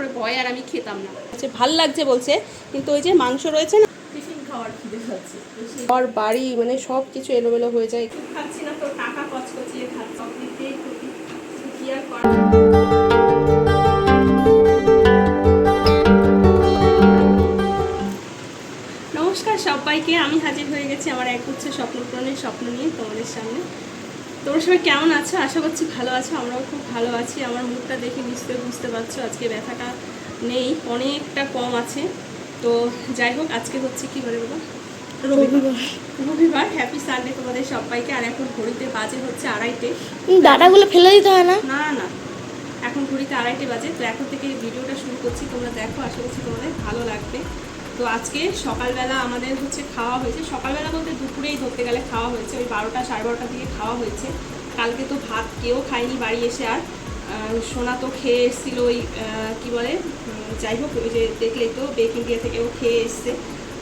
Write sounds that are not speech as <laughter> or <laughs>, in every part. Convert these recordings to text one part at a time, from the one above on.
তারপরে ভয় আর আমি খেতাম না। আচ্ছা ভালো লাগছে বলছে কিন্তু ওই যে মাংস রয়েছে না? টিফিন খাওয়ার খিদে খাচ্ছে আর বাড়ি মানে সব কিছু এলোমেলো হয়ে যায়। খাচ্ছি না তো টাকা কচকচিয়ে খাচ্ছি। কি আর সবাইকে আমি হাজির হয়ে গেছি আমার এক হচ্ছে স্বপ্নপূরণের স্বপ্ন নিয়ে তোমাদের সামনে। তোমরা সবাই কেমন আছো? আশা করছি ভালো আছো আমরাও খুব ভালো আছি। আমার মুখটা দেখে নিশ্চয়ই বুঝতে পারছ আজকে ব্যথাটা নেই অনেকটা কম আছে। তো যাই হোক আজকে হচ্ছে কি বলে বাবা রবিবার। রবিবার। হ্যাপি সানডে তোমাদের সবাইকে। আর এখন ঘড়িতে বাজে হচ্ছে আড়াইটে। ডাটাগুলো ফেলে দিতে হয় না? না না। এখন ঘড়িতে আড়াইটে বাজে। তো এখন থেকে ভিডিওটা শুরু করছি। তোমরা দেখো আশা করছি তোমাদের ভালো লাগবে। তো আজকে সকালবেলা আমাদের হচ্ছে খাওয়া হয়েছে। সকালবেলা বলতে দুপুরেই ধরতে গেলে খাওয়া হয়েছে। ওই বারোটা সাড়ে বারোটা দিকে খাওয়া হয়েছে। কালকে তো ভাত কেউ খায়নি বাড়ি এসে আর। সোনা তো খেয়ে এসেছিল ওই কী বলে? যাই হোক, ওই যে দেখলে তো বেক ইন্ডিয়া থেকেও খেয়ে এসছে।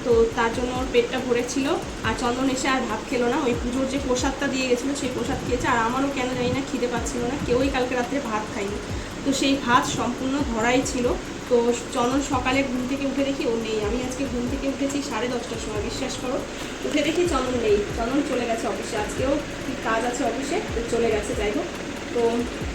তো তার জন্য ওর পেটটা ভরেছিল। আর চন্দন এসে আর ভাত খেলো না। ওই পুজোর যে প্রসাদটা দিয়ে গেছিল, সেই প্রসাদ খেয়েছে। আর আমারও কেন জানি না খিদে পাচ্ছিল না। কেউই কালকে রাত্রে ভাত খায়নি। তো সেই ভাত সম্পূর্ণ ধরাই ছিল। তো চন্দন সকালে ঘুম থেকে উঠে দেখি ও নেই। আমি আজকে ঘুম থেকে উঠেছি সাড়ে দশটার সময়, বিশ্বাস করো। উঠে দেখি চন্দন নেই। চন্দন চলে গেছে অফিসে। আজকেও কাজ আছে অফিসে? চলে গেছে, যাই হোক। তো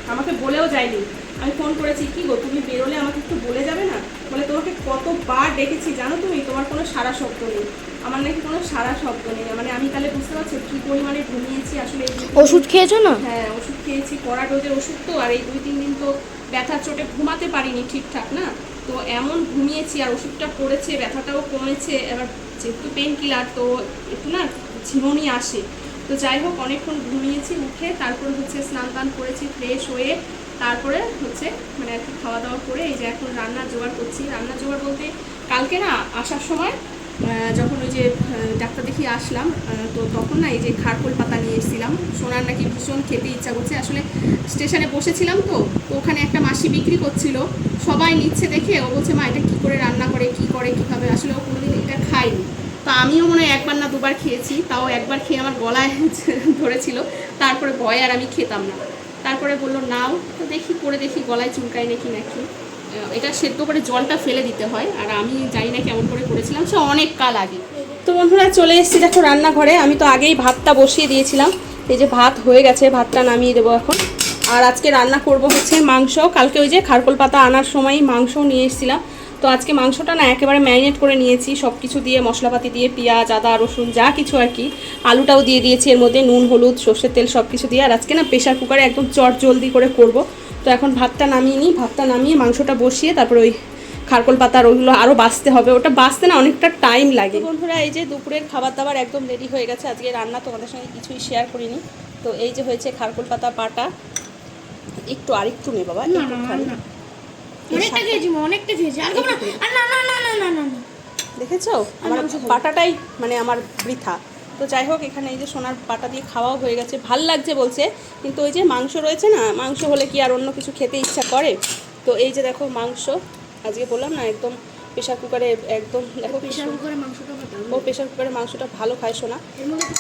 আমাকে বলেও যায়নি। আমি ফোন করেছি কি গো তুমি বেরোলে আমাকে একটু বলে যাবে না? বলে তোমাকে কতবার ডেকেছি জানো তুমি? তোমার কোনো সারা শব্দ নেই। আমার নাকি কোনো সারা শব্দ নেই মানে আমি তাহলে বুঝতে পারছি কি পরিমাণে ঘুমিয়েছি আসলে ওষুধ খেয়েছো না? হ্যাঁ ওষুধ খেয়েছি কড়া ডোজের ওষুধ তো আর এই দুই তিন দিন তো ব্যথার চোটে ঘুমাতে পারিনি ঠিকঠাক না? তো এমন ঘুমিয়েছি আর ওষুধটা পড়েছে ব্যথাটাও কমেছে। এবার যেহেতু পেন কিলার তো একটু না ঝিমনি আসে। তো যাই হোক অনেকক্ষণ ঘুমিয়েছি উঠে তারপরে হচ্ছে স্নান টান করেছি ফ্রেশ হয়ে তারপরে হচ্ছে মানে আর কি খাওয়া দাওয়া করে এই যে এখন রান্নার জোগাড় করছি। রান্নার জোগাড় বলতে কালকে না আসার সময় যখন ওই যে ডাক্তার দেখিয়ে আসলাম তো তখন না এই যে খারকোল পাতা নিয়ে এসেছিলাম। সোনার নাকি ভীষণ খেতে ইচ্ছা করছে। আসলে স্টেশনে বসেছিলাম তো তো ওখানে একটা মাসি বিক্রি করছিল। সবাই নিচ্ছে দেখে, ও বলছে, মা, এটা কী করে রান্না করে, কি করে, কীভাবে? আসলে ও কোনোদিন এটা খায়নি। তো আমিও মনে হয় একবার না দুবার খেয়েছি, তাও একবার খেয়ে আমার গলায় <laughs> ধরেছিল। তারপরে ভয় আর আমি খেতাম না। তারপরে বলল, নাও। তো দেখি করে দেখি গলায় চুলকায় নাকি নাকি। এটা সেদ্ধ করে জলটা ফেলে দিতে হয়, আর আমি জানি না কেমন করে করেছিলাম, সে অনেক কাল আগে। তো বন্ধুরা, চলে এসেছি দেখো রান্নাঘরে। আমি তো আগেই ভাতটা বসিয়ে দিয়েছিলাম। এই যে ভাত হয়ে গেছে, ভাতটা নামিয়ে দেবো এখন। আর আজকে রান্না করব হচ্ছে মাংস। কালকে ওই যে খারকোল পাতা আনার সময় মাংস নিয়ে এসেছিলাম। তো আজকে মাংসটা না একেবারে ম্যারিনেট করে নিয়েছি। সব কিছু দিয়ে মশলাপাতি দিয়ে পেঁয়াজ আদা রসুন যা কিছু আর কি। আলুটাও দিয়ে দিয়েছি এর মধ্যে নুন হলুদ সর্ষের তেল সব কিছু দিয়ে। আর আজকে না প্রেশার কুকারে একদম চট জলদি করে করব। তো এখন ভাতটা নামিয়ে নিই। ভাতটা নামিয়ে মাংসটা বসিয়ে তারপর ওই খারকোল পাতার ওইগুলো আরও বাঁচতে হবে। ওটা বাঁচতে না অনেকটা টাইম লাগে। বন্ধুরা এই যে দুপুরের খাবার দাবার একদম রেডি হয়ে গেছে। আজকে রান্না তোমাদের সঙ্গে কিছুই শেয়ার করিনি। তো এই যে হয়েছে খারকোল পাতা পাটা একটু আরেকটু নে বাবা একটুখানি। অনেকটা খেয়েছি অনেকটা খেয়েছি। আর না। আর না না না না না না দেখেছ? আমার বাটাটাই মানে আমার বৃথা। তো যাই হোক এখানে এই যে সোনার বাটা দিয়ে খাওয়াও হয়ে গেছে। ভালো লাগছে বলছে কিন্তু ওই যে মাংস রয়েছে না মাংস হলে কি আর অন্য কিছু খেতে ইচ্ছা করে? তো এই যে দেখো মাংস আজকে বললাম না একদম প্রেশার কুকারে একদম দেখো প্রেশার কুকারে মাংসটা ও প্রেশার কুকারে মাংসটা ভালো খায় সোনা।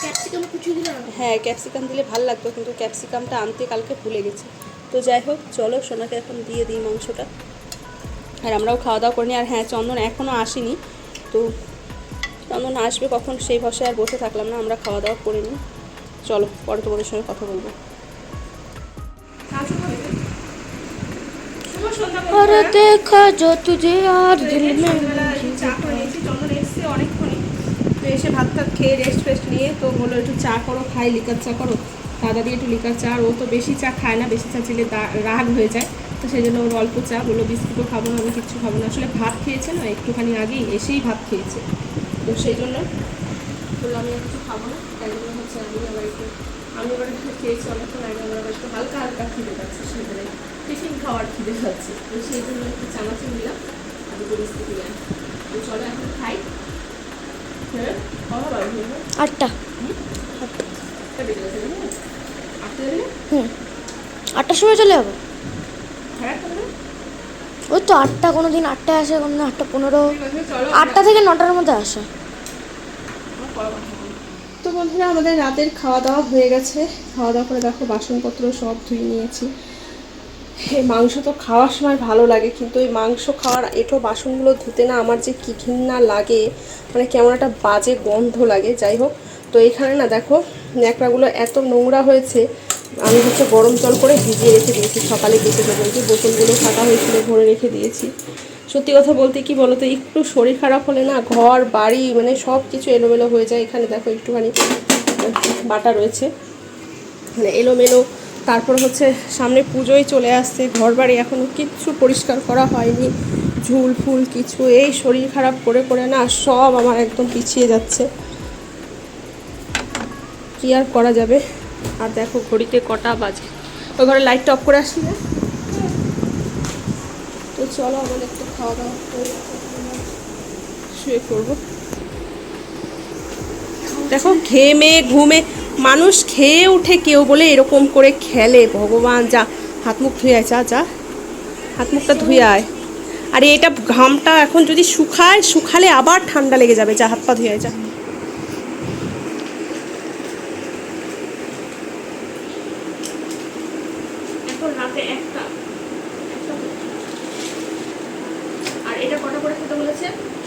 ক্যাপসিকাম দিলে হ্যাঁ ক্যাপসিকাম দিলে ভালো লাগতো কিন্তু ক্যাপসিকামটা আনতে কালকে ভুলে গেছি। তো যাই হোক চলো সোনাকে এখন দিয়ে দিই মাংসটা। আর আমরাও খাওয়া দাওয়া করিনি। আর হ্যাঁ চন্দন এখনও আসেনি। তো চন্দন আসবে কখন সেই ভাষায় আর বসে থাকলাম না আমরা খাওয়া দাওয়া করে নিই চলো পরে তোমাদের সঙ্গে কথা বলব। তো এসে ভাত টাত খেয়ে রেস্ট ফেস্ট নিয়ে তো বলল একটু চা করো খাই লিকার চা করো। দাদা দিয়ে একটু লিকার চা আর ও তো বেশি চা খায় না বেশি চা চিলে রাগ হয়ে যায়। তো সেই জন্য ওর অল্প চা বলল বিস্কুটও খাব না আমি কিচ্ছু খাব না। আসলে ভাত খেয়েছে না একটুখানি আগেই এসেই ভাত খেয়েছে। তো সেই জন্য বলল আমি আর কিছু খাব না। তাই জন্য হচ্ছে আমি আবার একটু আমি এবার একটু খেয়েছি অনেকক্ষণ আগে আমার আবার একটু হালকা হালকা খিদে পাচ্ছে সেখানে টিফিন খাওয়ার খিদে পাচ্ছে। তো সেই জন্য একটু চানাচুর নিলাম আর দুটো বিস্কুট নিলাম। তো চলো এখন খাই। হ্যাঁ কখন বাড়ি যাবে আটটা। আটটা বেজে গেছে আটটা হুম। আটটার সময় চলে যাব? হ্যাঁ ওই তো আটটা কোনো দিন আটটায় আসে কোনো দিন আটটা পনেরো। আটটা থেকে নটার মধ্যে আসে। তো বন্ধুরা, আমাদের রাতের খাওয়া দাওয়া হয়ে গেছে। খাওয়া দাওয়া করে দেখো, বাসনপত্র সব ধুয়ে নিয়েছি। মাংস তো খাওয়ার সময় ভালো লাগে, কিন্তু এই মাংস খাওয়ার এটো বাসনগুলো ধুতে না আমার যে কী ঘৃণা লাগে মানে কেমন একটা বাজে গন্ধ লাগে। যাই হোক, তো এখানে না দেখো, ন্যাকড়াগুলো এত নোংরা হয়েছে আমি হচ্ছে গরম জল করে ভিজিয়ে রেখে দিয়েছি। সকালে এই যে বোতলগুলো ফাটা হয়েছিল, ভরে রেখে দিয়েছি। সত্যি কথা বলতে কি বলো তো একটু শরীর খারাপ হলে না ঘর, বাড়ি মানে সব কিছু এলোমেলো হয়ে যায়। এখানে দেখো একটুখানি বাটা রয়েছে। মানে এলোমেলো। তারপর হচ্ছে সামনে পুজোই চলে আসছে ঘর বাড়ি এখনও কিচ্ছু পরিষ্কার করা হয়নি। ঝুল ফুল কিছু, এই শরীর খারাপ করে করে না সব আমার একদম পিছিয়ে যাচ্ছে। কি আর করা যাবে? আর দেখো ঘড়িতে কটা বাজে। ওই ঘরে লাইটটা অফ করে আসি না তো চলো আমাদের একটু খাওয়া দাওয়া শুয়ে পড়ব। দেখো ঘেমে ঘুমে, মানুষ খেয়ে উঠে কেউ বলে এরকম করে খেলে। ভগবান, যা, হাত মুখ ধুয়ে আয়, যা যা। হাত মুখটা ধুয়ে আয়। আরে এটা ঘামটা এখন যদি শুকায়, শুকালে আবার ঠান্ডা লেগে যাবে। যা, হাত পা ধুয়ে আয়, যা এখন রাতে একটা একটা আর এটা কটা করে খেতে বলেছে পাঁচটা পাঁচটা এটা কি তিনি একবার না দুবার যতবার ইচ্ছা খাও কথাবার্তা বলে একটু ভালো করে বলো ওটা বললাম যতবার ইচ্ছা খাও ওই কথা খারাপ না বলো। দেখো ওটা তোমরা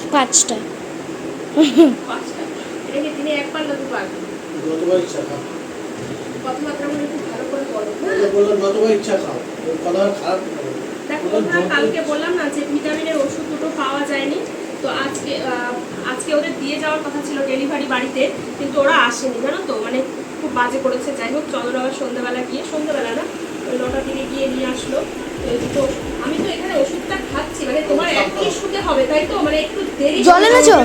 যত- কালকে বললাম না যে ভিটামিনের ওষুধ দুটো পাওয়া যায়নি। তো আজকে আহ, আজকে ওদের দিয়ে যাওয়ার কথা ছিল ডেলিভারি বাড়িতে কিন্তু ওরা আসেনি জানো তো? মানে খুব বাজে করেছে। যাই হোক চন্দন আবার সন্ধ্যাবেলা গিয়ে। সন্ধ্যাবেলা না ওই নটার দিকে গিয়ে নিয়ে আসলো। তো আমি তো এখানে ওষুধটা খাচ্ছি মানে তোমার একই শুতে হবে তাই তো? মানে একটু দেরি জল এনেছো?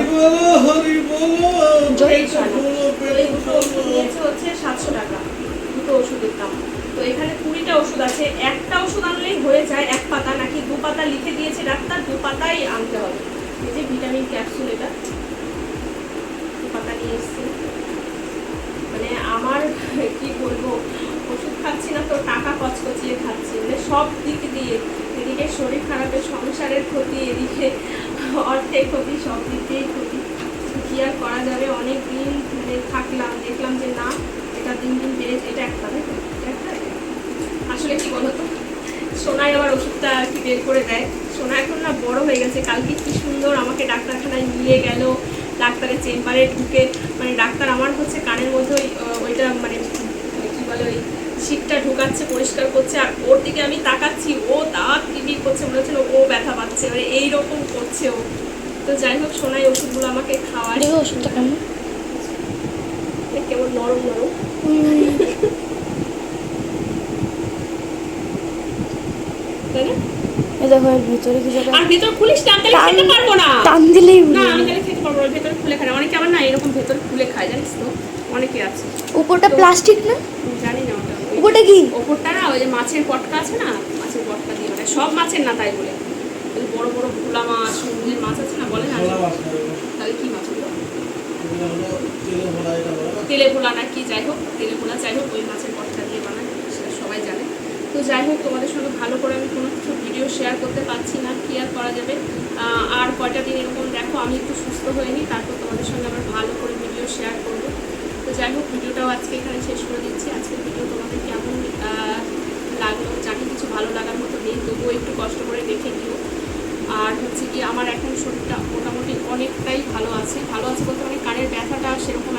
নিয়েছে হচ্ছে সাতশো টাকা দুটো ওষুধের দাম। তো এখানে কুড়িটা ওষুধ আছে। একটা ওষুধ আনলেই হয়ে যায় এক পাতা নাকি দু পাতা লিখে দিয়েছে ডাক্তার দু পাতাই আনতে হবে। এই যে ভিটামিন ক্যাপসুল এটা। দু পাতা নিয়ে এসছি। মানে আমার কি বলব ওষুধ খাচ্ছি না তো টাকা কচকচিয়ে খাচ্ছি। মানে সব দিক দিয়ে। এদিকে শরীর খারাপের সংসারের ক্ষতি, এদিকে অর্থের ক্ষতি, সব দিক দিয়েই ক্ষতি। কি আর করা যাবে? অনেক দিন মানে থাকলাম, দেখলাম যে না, এটা দিন দিন বেড়ে এটা একটা আসলে কি বলতো সোনায় আবার ওষুধটা আর কি বের করে দেয়। সোনা এখন না বড় হয়ে গেছে। কালকে কি সুন্দর আমাকে ডাক্তারখানায় নিয়ে গেল, ডাক্তারের চেম্বারে ঢুকে। মানে ডাক্তার আমার হচ্ছে কানের মধ্যে ওই ওইটা মানে কী বলে ওই শীতটা ঢুকাচ্ছে পরিষ্কার করছে আর ওর দিকে আমি তাকাচ্ছি ও দাঁত টিভি করছে মনে হচ্ছে না ও ব্যথা পাচ্ছে মানে এইরকম করছে ও। তো যাই হোক সোনাই ওষুধগুলো আমাকে খাওয়ায়। দেখো ওষুধটা কেমন? কেমন নরম নরম। তাই না? এই দেখো এর ভিতরে কিছু আর ভেতর খুলিস না আমি তাহলে খেতে পারব না। টান দিলেই না আমি তাহলে খেতে পারব না ভেতর খুলে খায় অনেকে আবার না এরকম ভেতর খুলে খায় জানিস তো? অনেকে আছে। উপরটা প্লাস্টিক না? জানি না। উপরটা কি? ওপরটা না ওই যে মাছের পটকা আছে না মাছের পটকা দিয়ে বানায় সব মাছের না তাই বলে। ওই বড় বড় ভোলা মাছ সমুদ্রের মাছ আছে না বলে না? না, তাহলে কি মাছ হলো? তেলে ভোলা এটা বলে না? তেলে ভোলা না কি যাই হোক তেলে ভোলা যাই হোক ওই মাছের পটকা দিয়ে বানায় সেটা সবাই জানে। তো যাই হোক তোমাদের সঙ্গে ভালো করে আমি কোনো কিছু ভিডিও শেয়ার করতে পারছি না কি আর করা যাবে। আর কয়টা দিন এরকম দেখো আমি একটু সুস্থ হয়ে নিই তারপর তোমাদের সঙ্গে আবার ভালো করে ভিডিও শেয়ার করব তো যাই হোক, ভিডিওটাও আজকে এখানে শেষ করে দিচ্ছি। আজকের ভিডিও তোমাদের কেমন লাগল? জানি কিছু ভালো লাগার মতো নেই, তবুও একটু কষ্ট করে দেখে নিও। আর হচ্ছে কি আমার এখন শরীরটা মোটামুটি অনেকটাই ভালো আছে। ভালো আছে বলতে মানে কানের ব্যথাটা সেরকম